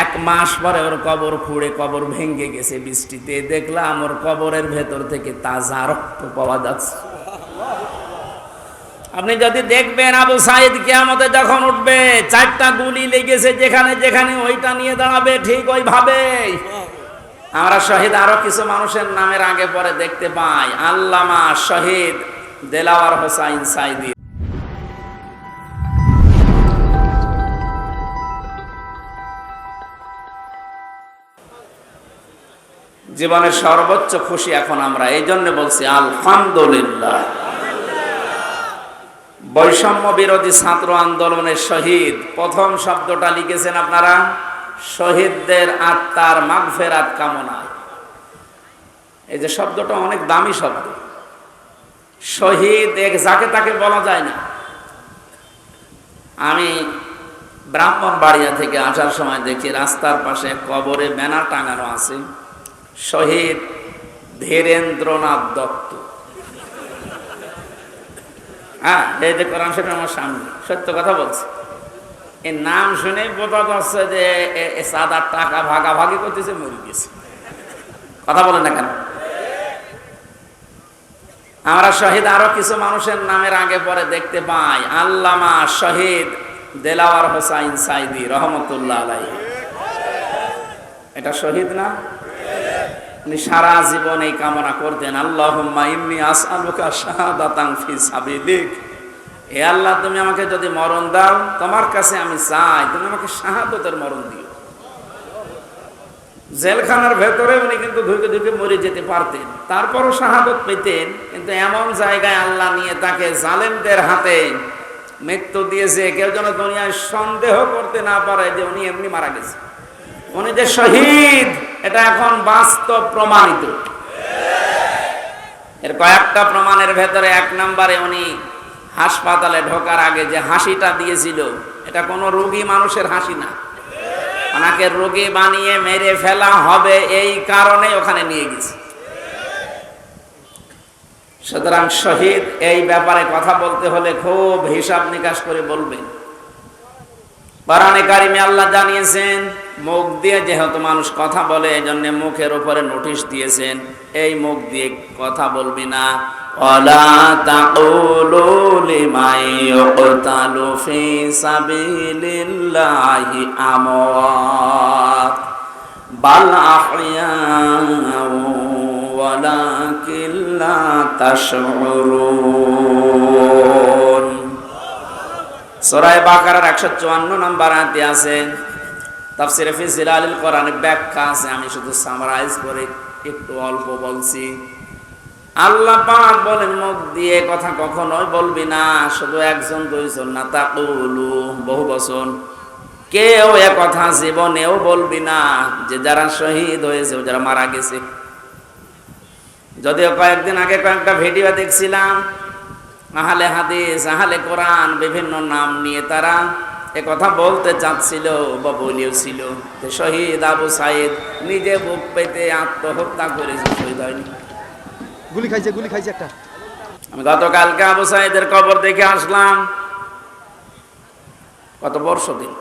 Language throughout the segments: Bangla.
এক মাস পরে ওর কবর খুঁড়ে কবর ভেঙে গেছে বৃষ্টিতে। দেখলাম ওর কবরের ভেতর থেকে তাজা রক্ত পাওয়া যাচ্ছে। আপনি যদি দেখবেন আবু সাইদ কিয়ামতে যখন উঠবে, চারটা গুলি লেগেছে যেখানে যেখানে, ওইটা নিয়ে দাঁড়াবে ঠিক ওইভাবে আমরা শহীদ আরও কিছু মানুষের নামের আগে পরে দেখতে পাই। আল্লামা শহীদ দেলাওয়ার হোসাইন সাইদি। জীবনের সর্বোচ্চ খুশি এখন আমরা। এই জন্য বলছি, আলহামদুলিল্লাহ। বৈষম্য বিরোধী ছাত্র আন্দোলনের শহীদ। প্রথম শব্দটা লিখেছেন আপনারা, শহীদদের আত্মার মাগফেরাত কামনায় এই যে শব্দটা অনেক দামি শব্দ। শহীদ এক যাকে তাকে বলা যায় না। আমি ব্রাহ্মণবাড়িয়া থেকে আসার সময় দেখি রাস্তার পাশে কবরে ব্যানার টাঙানো আছে। শহীদ ধীরেন্দ্রনাথ দত্ত। হ্যাঁ এই যে কোরআন শরীফ আমার সামনে, সত্য কথা বলছি। এই নাম শুনে বোঝা যাচ্ছে যে সাদার টাকা ভাগাভাগি করতেছে, মরে গেছে। কথা বলেন না কেন? আমরা শহীদ আরও কিছু মানুষের নামের আগে পরে দেখতে পাই। আল্লামা শহীদ দেলাওয়ার হোসাইন সাইদি, রহমতুল্লাহ আলাই এটা শহীদ না? উনি সারা জীবন এই কামনা করতেন, আল্লাহুম্মা ইন্নি আসআলুকা শাহাদাতান ফি সাবিলিক। হে আল্লাহ, তুমি আমাকে যদি মরণ দাও, তোমার কাছে আমি চাই, তুমি আমাকে শাহাদতের মরণ দিও। জেলখানার ভেতরে উনি কিন্তু ধুকে ধুকে মরে যেতে পারতেন, তারপরও শাহাদত পেতেন, কিন্তু এমন জায়গায় আল্লাহ নিয়ে তাকে জালেমদের হাতে মৃত্যু দিয়েছে, কেউ যেন দুনিয়ায় সন্দেহ করতে না পারে যে উনি এমনি মারা গেছে। উনি যে শহীদ এটা এখন বাস্তব প্রমাণিত। এর কয়েকটা প্রমাণের ভেতরে এক নম্বরে উনি হাসপাতালে ঢোকার আগে যে হাসিটা দিয়েছিল, এটা কোনো রোগী মানুষের হাসি না। ওনাকে রোগী বানিয়ে মেরে ফেলা হবে এই কারণে ওখানে নিয়ে গেছে। সুতরাং শহীদ এই ব্যাপারে কথা বলতে হলে খুব হিসাব নিকাশ করে বলবেন। কোরআনে কারিমে আল্লাহ জানিয়েছেন, মুখ দিয়ে যেহেতু মানুষ কথা বলে এই জন্য মুখের উপরে নোটিশ দিয়েছেন, এই মুখ দিয়ে কথা বলবি না। ওয়ালা তাকুলু তাশউরুন। সরাই বাকারার একশো চুয়ান্ন নম্বর আনতে আছে, তাফসিরে ফি জিলালিল কোরআনে ব্যাখ্যা আছে, আমি শুধু সামারাইজ করে একটু অল্প বলছি। আল্লাহ পাক বলেন, মুখ দিয়ে কথা কখনোই বলবি না, শুধু একজন দুইজন না, তাকুলু, বহু বছর কেউ এ কথা জীবনেও বলবি না, যে যারা শহীদ হয়েছে যারা মারা গেছে। যদিও কয়েকদিন আগে কয়েকটা ভিডিও দেখছিলাম আহলে হাদিস আহলে কোরআন বিভিন্ন নাম নিয়ে তারা এ কথা বলতে চাচ্ছিল বা বলিয়েছিল যে শহীদ আবু সাইদ নিজে বুক পেতে আত্মহত্যা করেছে শহীদ হয়নি। গুলি খাইছে গুলি খাইছে একটা। আমি গতকালকে আবু সাইদের কবর দেখে আসলাম। কত বর্ষ দিন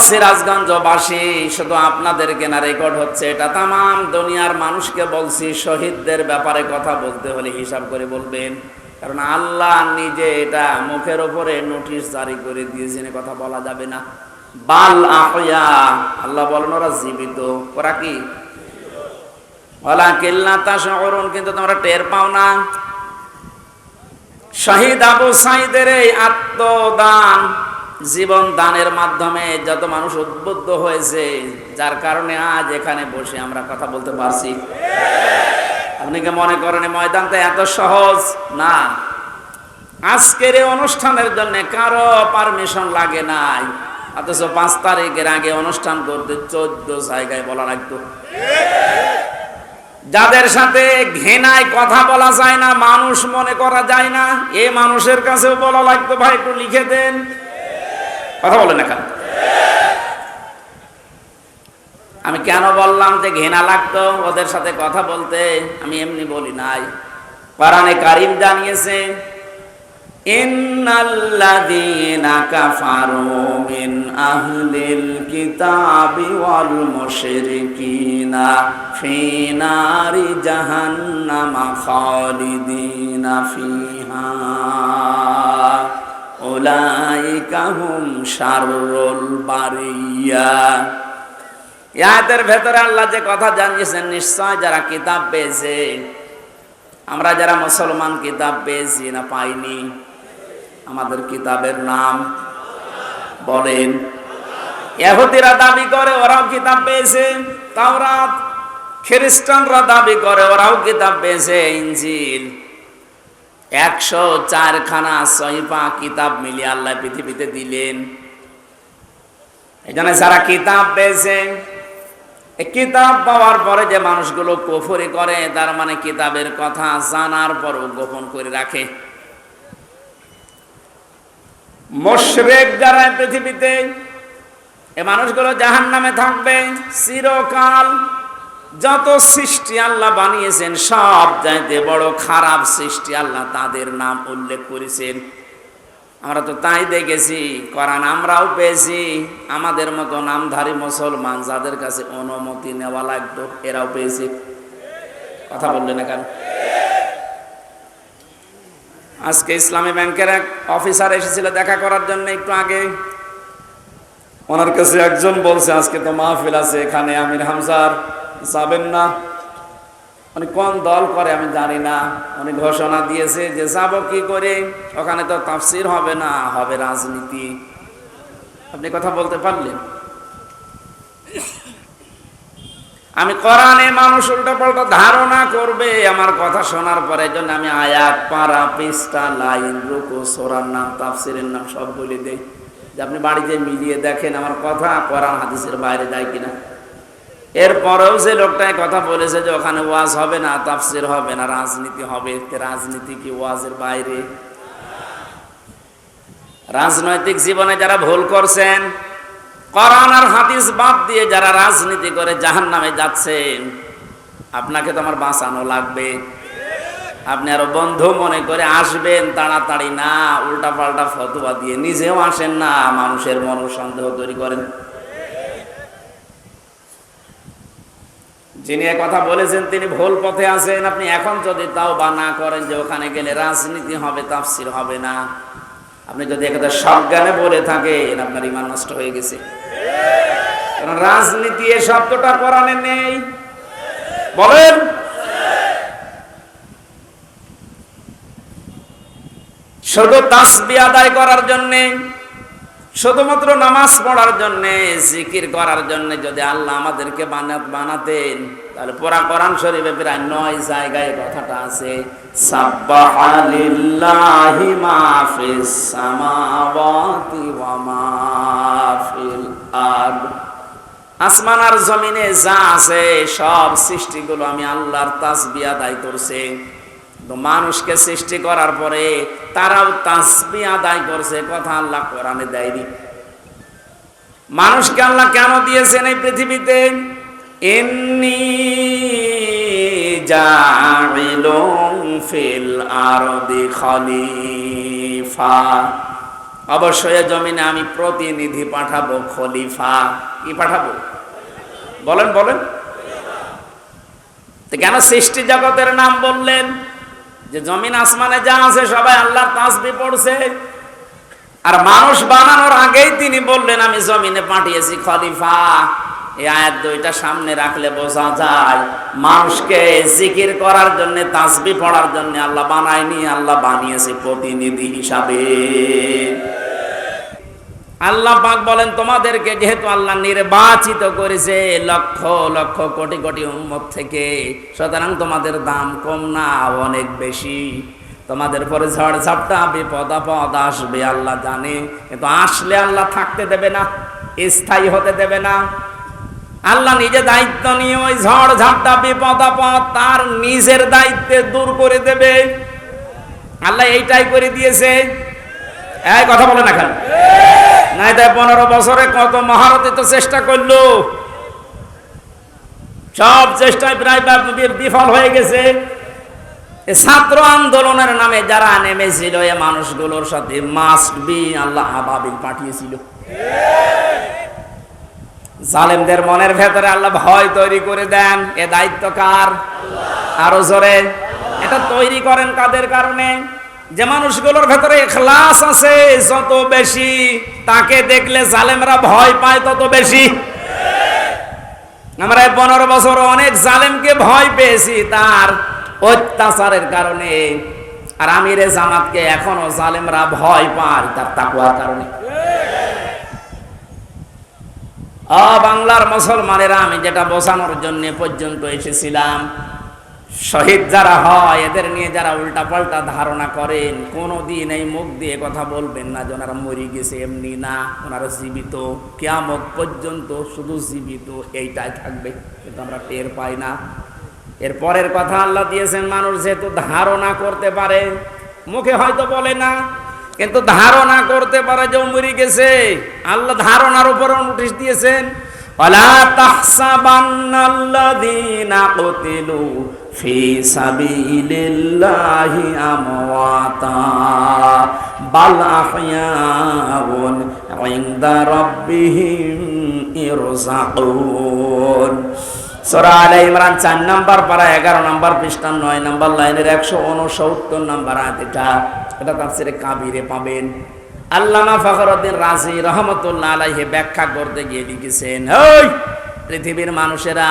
সিরাজগঞ্জবাসী শুধু আপনাদেরকে না রেকর্ড হচ্ছে এটা। তাম দুনিয়ার মানুষকে বলছি, শহীদদের ব্যাপারে কথা বলতে হলে হিসাব করে বলবেন। কারণ আল্লাহ নিজে এটা মুখের ওপরে নোটিশ জারি করে দিয়েছেন কথা বলা যাবে না। বাল আহয়া, আল্লাহ বলেন ওরা জীবিত। ওরা কি? ওলা কিল্লা তা শহরুন কিন্তু তোমরা টের পাও না। শহীদ আবু সাইদের এই আত্মদান জীবন দানের মাধ্যমে যত মানুষ উদ্বুদ্ধ হয়েছে, যার কারণে আজ এখানে বসে আমরা কথা বলতে পারছি। আপনি কি মনে করেন ময়দানটা এত সহজ? না। আজকের অনুষ্ঠানের জন্য কারও পারমিশন লাগে নাই। অথচ পাঁচ তারিখের আগে অনুষ্ঠান করতে চোদ্দ জায়গায় বলা লাগতো। যাদের সাথে ঘেনায় কথা বলা যায় না, মানুষ মনে করা যায় না, এ মানুষের কাছেও বলা লাগতো, ভাই, একটু লিখে দেন। কথা বলেন না কেন? আমি কেন বললাম যে ঘেনা লাগতো? ওদের সাথে কথা বলতে আমি এমনি বলি নাই। কোরআনে কারিম জানিয়েছে, ইন্নাল্লাযীনা খালিদিনা ফিহা। উলাইকা হুম শাররুল বারিয়া। ইয়াদের ভেতরে আল্লাহ যে কথা জানিয়েছেন, নিশ্চয় যারা কিতাব পেয়েছে, আমরা যারা মুসলমান কিতাব পেয়েছি না পাইনি, আমাদের কিতাবের নাম বলেন। ইহুদিরা দাবি করে, ওরাও কিতাব পেয়েছে, তাওরাত, খ্রিস্টানরা দাবি করে, ওরাও কিতাব পেয়েছে, ইনজিল। একশো চারখানা সহিফা কিতাব মিলিয়ে আল্লাহ পৃথিবীতে দিলেন। জন্য যারা কিতাব পেয়েছে কিতাব পাওয়ার পরে যে মানুষগুলো কুফরি করে, তার মানে কিতাবের কথা জানার পরও গোপন করে রাখে। মোশরেক যারা পৃথিবীতে, এ মানুষগুলো জাহান নামে থাকবে, চিরকাল যত সৃষ্টি আল্লাহ বানিয়েছেন, সব চাইতে বড় খারাপ সৃষ্টি আল্লাহ তাদের নাম উল্লেখ করেছেন। আমরা তো তাই দেখেছি করান আমরাও পেয়েছি। আমাদের মতো নামধারী মুসলমান যাদের কাছে অনুমতি নেওয়া লাগতো, এরাও পেয়েছি। কথা বললেন কেন? আজকে ইসলামী ব্যাংকের এক অফিসার এসেছিল দেখা করার জন্য একটু আগে। ওনার কাছে একজন বলছে, আজকে তো মাহফিল আছে এখানে, আমির হামজার। যাবেন না। উনি কোন দল করে আমি জানি না। উনি ঘোষণা দিয়েছে যে যাব কি করে? ওখানে তো তাফসির হবে না, হবে রাজনীতি। আপনি কথা বলতে পারলেন? আমি কোরআনে মানুষ উল্টো পাল্টা ধারণা করবে, আমার কথা শোনার পরে জন্য আমি আয়াত, পারা, পৃষ্ঠা, লাইন, রুকু, সোরার নাম, তাফসিরের নাম সব বলে দেই। যে আপনি বাড়িতে মিলিয়ে দেখেন আমার কথা কোরআন, হাদিসের বাইরে যায় কিনা। এরপরেও যে লোকটা কথা বলেছে যে ওখানে ওয়াজ হবে না, তাফসির হবে না, রাজনীতি হবে। রাজনীতি কি ওয়াজের বাইরে? রাজনৈতিক জীবনে যারা ভুল করছেন, কোরআন আর বাদ দিয়ে যারা রাজনীতি করে জাহান নামে যাচ্ছেন, আপনাকে তো আমার বাঁচানো লাগবে। আপনি আরও বন্ধু মনে করে আসবেন, তাড়াতাড়ি না উল্টা পাল্টা ফতোয়া দিয়ে নিজেও আসেন না, মানুষের মন সন্দেহ তৈরি করেন। যিনি কথা বলেছেন, তিনি ভুল পথে আছেন। আপনি এখন যদি তাও বা না করেন যে ওখানে গেলে রাজনীতি হবে, তাফসির হবে না। আপনি যদি একথা সজ্ঞানে বলে থাকেন, আপনার ইমান নষ্ট হয়ে গেছে। কারণ রাজনীতি এ শব্দটা কোরআনে নেই। বলেন। শুধু তাসবি আদায় করার জন্যে শুধুমাত্র নামাজ পড়ার জন্য, জিকির করার জন্য যদি আল্লাহ আমাদেরকে বানাত বানাতেন, তাহলে পুরা কোরআন শরীফে প্রায় নয় জায়গায় কথাটা আছে, সাব্বাহা মা ফিস সামাওয়াতি ওয়া মা ফিল আরদ। আসমান আর জমিনে যা আছে, সব সৃষ্টিগুলো আমি আল্লাহর তাসবিহ আদায় করছে। মানুষকে সৃষ্টি করার পরে তারাও তাসবি আদায় করছে, কথা আল্লাহ কোরআনে দেয়নি। মানুষকে আল্লাহ কেন দিয়েছেন এই পৃথিবীতে? এমনি ফিল খলিফা। অবশ্যই জমিনে আমি প্রতিনিধি পাঠাবো খলিফা। কি পাঠাবো? বলেন বলেন। কেন সৃষ্টি জগতের নাম বললেন? যে জমিন আসমানে যা আছে সবাই আল্লাহর তাসবি পড়ছে। আর মানুষ বানানোর আগেই তিনি বললেন, আমি জমিনে পাঠিয়েছি খলিফা। এই আয়াত দুইটা সামনে রাখলে বোঝা যায়, মানুষকে জিকির করার জন্য, তাসবি পড়ার জন্য আল্লাহ বানায়নি, আল্লাহ বানিয়েছে প্রতিনিধি হিসাবে। আল্লাহ পাক বলেন, তোমাদেরকে যেহেতু আল্লাহ নির্বাচিত করেছে লক্ষ লক্ষ কোটি কোটি উম্মত থেকে, সুতরাং তোমাদের দাম কম না, অনেক বেশি। তোমাদের পরে ঝড় ঝাপটা, বিপদ আপদ আসবে, আল্লাহ জানে। কিন্তু আসলে আল্লাহ থাকতে দেবে না, স্থায়ী হতে দেবে না। আল্লাহ নিজে দায়িত্ব নিয়ে ওই ঝড় ঝাপটা, বিপদ আপদ তার নিজের দায়িত্বে দূর করে দেবে। আল্লাহ এইটাই করে দিয়েছে। এই কথা বলে না খালি নাই তাই পনেরো বছরে কত মহারথী তো চেষ্টা করল। সব চেষ্টায় প্রায় বিফল হয়ে গেছে। ছাত্র আন্দোলনের নামে যারা নেমেছিল, এ মানুষগুলোর সাথে মাস্ট বি আল্লাহ আবাবিল পাঠিয়েছিল। জালেমদের মনের ভেতরে আল্লাহ ভয় তৈরি করে দেন। এ দায়িত্ব কার? আরও জোরে। এটা তৈরি করেন কাদের কারণে? যে মানুষগুলোর ভেতরে এখলাস আছে, যত বেশি তাকে দেখলে জালেমরা ভয় পায়, তত বেশি। আমরা পনেরো বছর অনেক জালেমকে ভয় পেয়েছি, তার অত্যাচারের কারণে। আর আমিরে জামাতকে এখনও জালেমরা ভয় পায়, তার তাকুয়ার কারণে। বাংলার মুসলমানেরা, আমি যেটা বোঝানোর জন্য পর্যন্ত এসেছিলাম শহীদ যারা হয়, এদের নিয়ে যারা উল্টা পাল্টা ধারণা করেন কোনো দিন এই মুখ দিয়ে কথা বলবেন না, যে ওনারা মরি গেছে, এমনি না, ওনারা জীবিত। কেয়ামত পর্যন্ত শুধু জীবিত, এইটাই থাকবে কিন্তু আমরা টের পাই না। এর পরের কথা আল্লাহ দিয়েছেন, মানুষ যেহেতু ধারণা করতে পারে, মুখে হয়তো বলে না, কিন্তু ধারণা করতে পারে যে মরি গেছে। আল্লাহ ধারণার উপর নোটিশ দিয়েছেন আলা তাহসাবান্নাল্লাযীনা কুতিলু في سبيل الله أمواتا بل أحياء عند ربهم يرزقون সূরা আলে ইমরান চার নাম্বার পারা এগারো নাম্বার পৃষ্ঠা নয় নাম্বার লাইনের একশো উনসত্তর নাম্বার আয়াত এটা এটা তাফসিরে কাবিরে পাবেন আল্লামা ফখরুদ্দিন রাজি রহমতুল্লাহ আলাইহি ব্যাখ্যা করতে গিয়ে লিখেছেন ওই পৃথিবীর মানুষেরা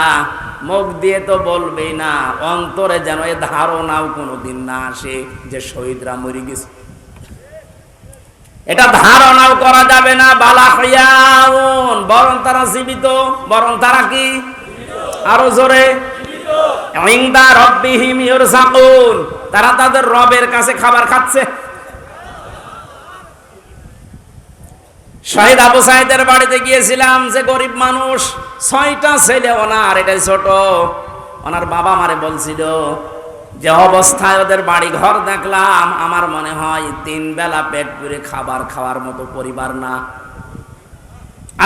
মুখ দিয়ে তো বলবেই না, অন্তরে যেন এ ধারণাও কোনোদিন না আসে যে শহীদরা মরে গেছে। এটা ধারণাও করা যাবে না, বালা হইয়াউন। বরং তারা জীবিত, বরং তারা কি? আরও জোরে। তারা তাদের রবের কাছে খাবার খাচ্ছে। শহীদ আবু সাইদের বাড়িতে গিয়েছিলাম যে গরিব মানুষ। ছয়টা ছেলে, ওনার, এটাই ছোট। ওনার বাবা মারে বলছিল, যে অবস্থায় ওদের বাড়ি ঘর দেখলাম, আমার মনে হয় তিন বেলা পেট পুরে খাবার খাওয়ার মতো পরিবার না।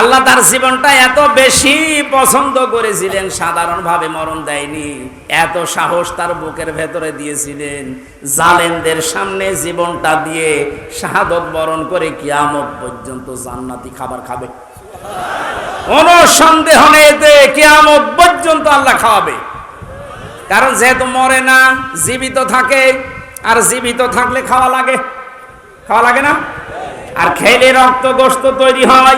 আল্লাহ তার জীবনটা এত বেশি পছন্দ করেছিলেন, সাধারণভাবে মরণ দেয়নি। এত সাহস তার বুকের ভেতরে দিয়েছিলেন জালেনদের সামনে জীবনটা দিয়ে শাহাদত বরণ করে কিয়ামত পর্যন্ত জান্নাতি খাবার খাবে। কোন সন্দেহ নেই এতে কিয়ামত পর্যন্ত আল্লাহ খাওয়াবে। কারণ যেহেতু মরে না, জীবিত থাকে, আর জীবিত থাকলে খাওয়া লাগে। খাওয়া লাগে না? আর খেলে রক্ত গোস্ত তৈরি হয়।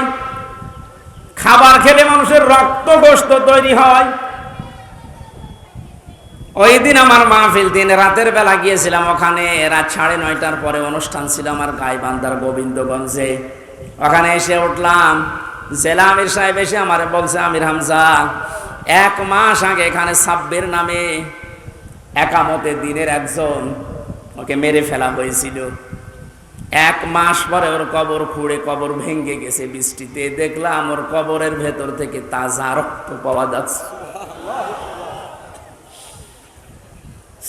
খাবার খেলে মানুষের রক্ত গোস্ত তৈরি হয়। ওই দিন আমার মাহফিল দিন, রাতের বেলা গিয়েছিলাম ওখানে, রাত সাড়ে নয়টার পরে অনুষ্ঠান ছিল আমার গাইবান্ধার গোবিন্দগঞ্জে। ওখানে এসে উঠলাম জেলা আমির সাহেব এসে আমার বলছে, আমির হামজা, এক মাস আগে এখানে সাব্বির নামে একামতে দিনের একজন ওকে মেরে ফেলা হয়েছিল। এক মাস পরে ওর কবর খুঁড়ে কবর ভেঙে গেছে বৃষ্টিতে। দেখলাম ওর কবরের ভেতর থেকে তাজা রক্ত পাওয়া যাচ্ছে।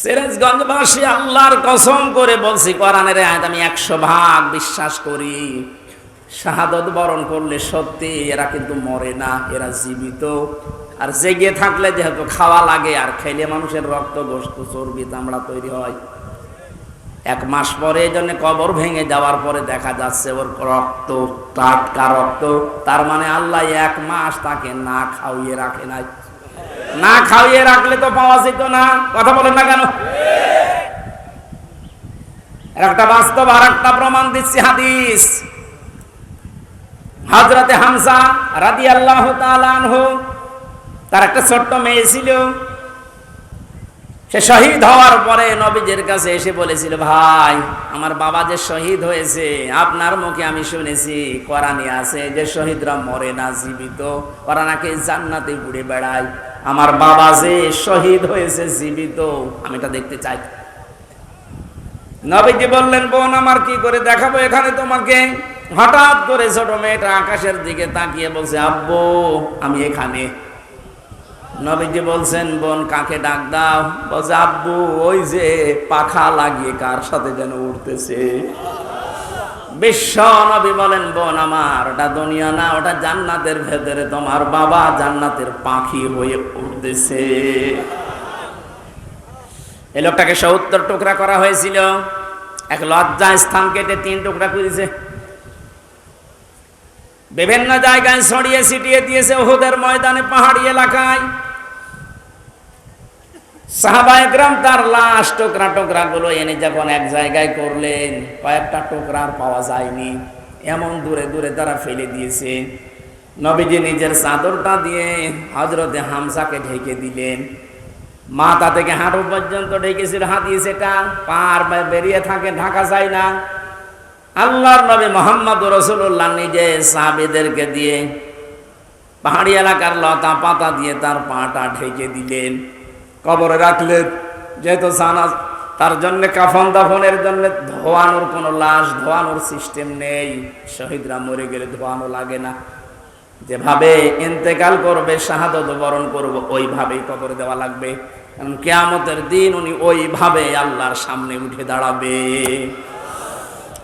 সিরাজগঞ্জবাসী আল্লাহর কসম করে বলছি, কোরআনের আয়াত আমি একশো ভাগ বিশ্বাস করি। শাহাদত বরণ করলে সত্যি এরা কিন্তু মরে না, এরা জীবিত। আর জেগে থাকলে যেহেতু খাওয়া লাগে, আর খেলে মানুষের রক্ত গোস্ত, চর্বি, চামড়া তৈরি হয়। এক মাস পরে এই জন্য কবর ভেঙে যাওয়ার পরে দেখা যাচ্ছে ওর রক্ত, টাটকা রক্ত। তার মানে আল্লাহ এক মাস তাকে না খাওয়িয়ে রাখে নাই। না খাওয়িয়ে রাখলে তো পাওয়া যেত না। কথা বলেন না কেন? একটা বাস্তব আর একটা প্রমাণ দিচ্ছি হাদিস। হাজরাতে হামসা রাদি আল্লাহ তার একটা ছোট্ট মেয়ে ছিল। সে শহীদ হওয়ার পরে নবীজের কাছে এসে বলেছিল, ভাই, আমার বাবা যে শহীদ হয়েছে, আপনার মুখে আমি শুনেছি, কোরআনে আছে যে শহীদরা মরে না, জীবিত। ওরা নাকি জান্নাতে ঘুরে বেড়ায়। আমার বাবা যে শহীদ হয়েছে, জীবিত। আমি এটা দেখতে চাই। নবীজি বললেন, বোন, আমার কি করে দেখাবো এখানে তোমাকে? হঠাৎ করে ছোট মেয়েটা আকাশের দিকে তাকিয়ে বলছে, আব্বু, আমি এখানে। নবীজি বলছেন, বোন, কাকে ডাক দাও? বলছে, আব্বু, ওই যে পাখা লাগিয়ে কার সাথে যেন উঠতেছে বিশ্ব নবী বলেন, বোন, আমার, ওটা দুনিয়া না, ওটা জান্নাতের ভেতরে তোমার বাবা জান্নাতের পাখি হয়ে উঠতেছে এই লোকটাকে সত্তর টুকরা করা হয়েছিল। এক লজ্জা স্থান কেটে তিন টুকরা করেছে বিভিন্ন জায়গায় ছড়িয়ে ছিটিয়ে দিয়েছে ওহুদের ময়দানে পাহাড়ি এলাকায়। সাহাবা একরাম তার লাশ টুকরা টুকরা গুলো এনে যখন এক জায়গায় করলেন, কয়েকটা টুকরা আর পাওয়া যায়নি। এমন দূরে দূরে তারা ফেলে দিয়েছে। নবীজি নিজের চাদরটা দিয়ে হজরতে হামসাকে ঢেকে দিলেন। মাথা থেকে হাঁটু পর্যন্ত ঢেকেছিল হাতিয়ে সেটা পার বেরিয়ে থাকে, ঢাকা যায় না। আল্লাহর নবী মোহাম্মদ রসুল্লাহ নিজে সাহাবিদেরকে দিয়ে পাহাড়ি এলাকার লতা পাতা দিয়ে তার পাটা ঢেকে দিলেন। কবরে রাখলেন, যেহেতু সানা তার জন্য কাফন দাফনের জন্য ধোয়ানোর কোনো লাশ, ধোয়ানোর সিস্টেম নেই। শহীদরা মরে গেলে ধোয়ানো লাগে না। যেভাবে ইন্তেকাল করবে, শাহাদত বরণ করব, ওইভাবেই কবরে দেওয়া লাগবে। কারণ কেয়ামতের দিন উনি ওইভাবে আল্লাহর সামনে উঠে দাঁড়াবে।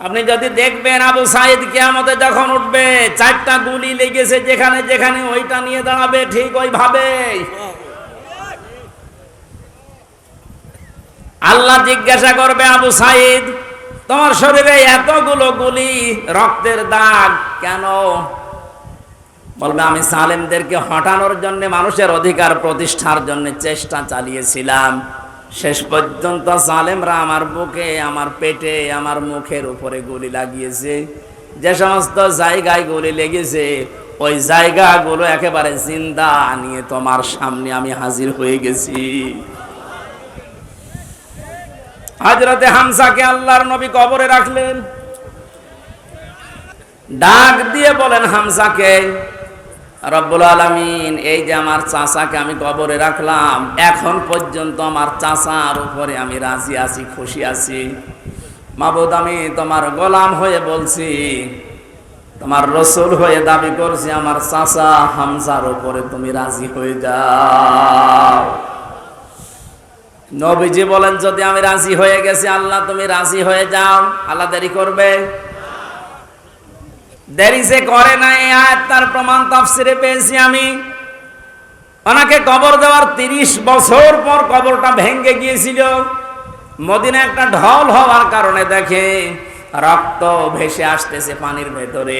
আপনি যদি দেখবেন আবু সাইদ কেয়ামতে যখন উঠবে, চারটা গুলি লেগেছে যেখানে যেখানে, ওইটা নিয়ে দাঁড়াবে ঠিক ওইভাবে। আল্লাহ জিজ্ঞাসা করবে আবু সাইদ, তোমার শরীরে এতগুলো গুলি, রক্তের দাগ কেন? বলবে, আমি সালেমদেরকে হটানোর জন্য মানুষের অধিকার প্রতিষ্ঠার জন্য চেষ্টা চালিয়েছিলাম। শেষ পর্যন্ত সালেমরা আমার বুকে, আমার পেটে, আমার মুখের উপরে গুলি লাগিয়েছে। যে সমস্ত জায়গায় গুলি লেগেছে, ওই জায়গাগুলো একেবারে জিন্দা নিয়ে তোমার সামনে আমি হাজির হয়ে গেছি। হাজরতে হামসাকে আল্লাহর নবী কবরে রাখলেন। ডাক দিয়ে বলেন হামসাকে রব্বুল আলমিন, এই যে আমার চাচাকে আমি কবরে রাখলাম, এখন পর্যন্ত আমার চাচার উপরে আমি রাজি আছি, খুশি আছি। মাবুদ, আমি তোমার গোলাম হয়ে বলছি, তোমার রসুল হয়ে দাবি করছি, আমার চাচা হামসার উপরে তুমি রাজি হয়ে যাও। নবীজি বলেন, যদি আমি রাজি হয়ে গেছি, আল্লাহ তুমি রাজি হয়ে যাও, আল্লাহ দেরি করবে। দেরি যে করে না এই আয়াত তার প্রমাণ তাফসিরে পেয়েছি আমি। ওনাকে কবর দেওয়ার তিরিশ বছর পর কবরটা ভেঙ্গে গিয়েছিল। মদিনা একটা ঢল হওয়ার কারণে দেখে রক্ত ভেসে আসতেছে পানির ভেতরে।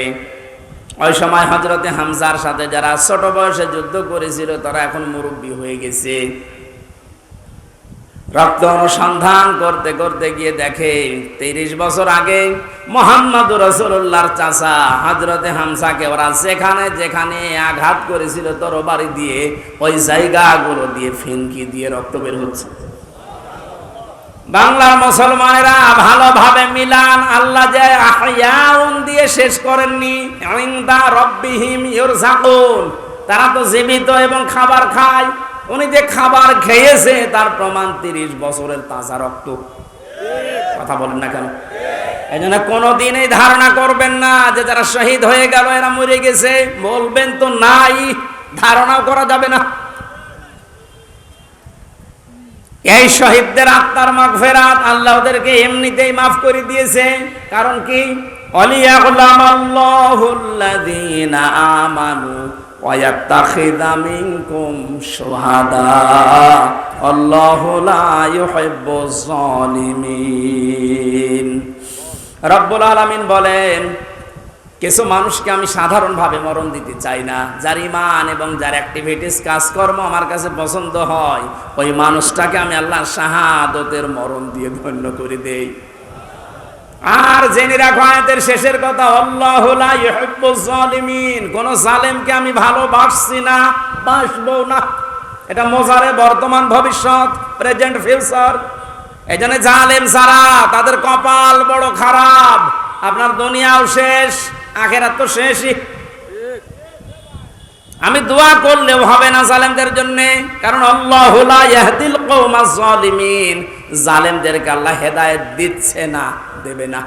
ওই সময় হজরতে হামজার সাথে যারা ছোট বয়সে যুদ্ধ করেছিল, তারা এখন মুরব্বী হয়ে গেছে। রক্ত অনুসন্ধান করতে করতে গিয়ে দেখে তিরিশ বছর আগে মোহাম্মদ রসুল্লাহর চাষা হজরতে হামসাকে ওরা যেখানে যেখানে আঘাত করেছিল তরবারি দিয়ে ওই জায়গাগুলো দিয়ে ফিনকি দিয়ে রক্ত বের হচ্ছে। বাংলার মুসলমানেরা ভালোভাবে মিলান, আল্লাহ যে দিয়ে শেষ করেননি তারা তো জীবিত এবং খাবার খায়। উনি যে খাবার খেয়েছে, তার প্রমাণ তিরিশ বছরের তাজা রক্ত। কথা বলেন না কেন? এই জন্য কোনোদিন এই ধারণা করবেন না যে যারা শহীদ হয়ে গেল, এরা মরে গেছে। বলবেন তো নাই, ধারণাও করা যাবে না। এই শহীদদের আত্মার মাগ ফেরাত আল্লাহ ওদেরকে এমনিতেই মাফ করে দিয়েছে। কারণ কি? অলিয়াকুল্লাহুল্লাযীনা আমানু ويتخذ منكم شهداء الله لا يحب الظالمين রব্বুল আলামিন বলেন কিছু মানুষকে আমি সাধারণভাবে মরণ দিতে চাই না যার ইমান এবং যার অ্যাক্টিভিটিস কাজকর্ম আমার কাছে পছন্দ হয় ওই মানুষটাকে আমি আল্লাহ শাহাদতের মরণ দিয়ে ধন্য করে দেই আর জেনে রাখো, আয়াতের শেষের কথা, আল্লাহ জালিমিন কোন জালেমকে আমি ভালোবাসছি না, বাসবো না। এটা মোজারে বর্তমান ভবিষ্যৎ প্রেজেন্ট ফিউচার এই জন্য জালেম সারা তাদের কপাল বড় খারাপ। আপনার দুনিয়াও শেষ, আখেরাত তো শেষই। আমি দোয়া করলেও হবে না জালেমদের জন্য, কারণ আল্লাহ ইয়াহদিল কওমাজ জালিমিন জালেমদেরকে আল্লাহ হেদায়ত দিচ্ছে না দেবে না।